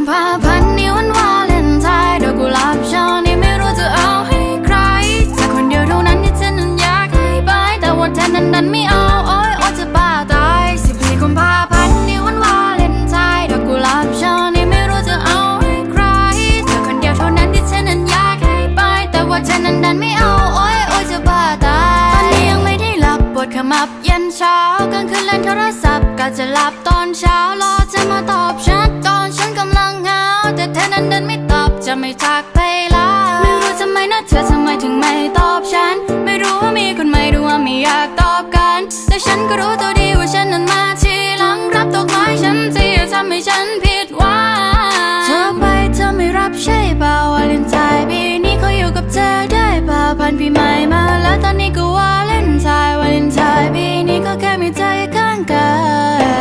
กุมภาพันธ์นี้วันวาเลนไทน์ดอกกุหลาบช่อนี้ไม่รู้จะเอาให้ใครแต่คนเดียวเท่านั้นที่ฉันนั้นอยากให้ไปแต่ว่าเธอนั้นดันไม่เอาโอ้ยโอ้ยจะบ้าตายสิบสี่กุมภาพันธ์นี้วันวาเลนไทน์ดอกกุหลาบช่อนี้ไม่รู้จะเอาให้ใครแต่คนเดียวเท่านั้นที่ฉันนั้นอยากให้ไปแต่ว่าเธอนั้นดันไม่เอาโอ้ยโอ้ยจะบ้าตายตอนนี้ยังไม่ได้หลับปวดขมับเยันเช้ากลางคืนเล่นโทรศัพท์กะจะหลับตอนเช้ารอเธอมาตอ ธอนั้นเดินไม่ตอบจะไม่จากไปละไม่รู้ทำไมนะเธอทำไมถึงไม่ตอบฉัน ไม่รู้ว่ามีคนไม่รู้ว่าไม่อยากตอบกัน แต่ฉันก็รู้ตัวดีว่าฉันนั้นมาทีหลังรับตัวคล้ฉันที่ทำให้ฉันผิดหวังเธอไปเธอไม่รับใช่เปล่าวาเลนไทน์ปีนี้เขาอยู่กับเธอได้เปล่าพันปีใหม่มาแล้วตอนนี้ก็วาเลนไทน์วาเลนไทน์ปีนี้ก็แค่มีใจ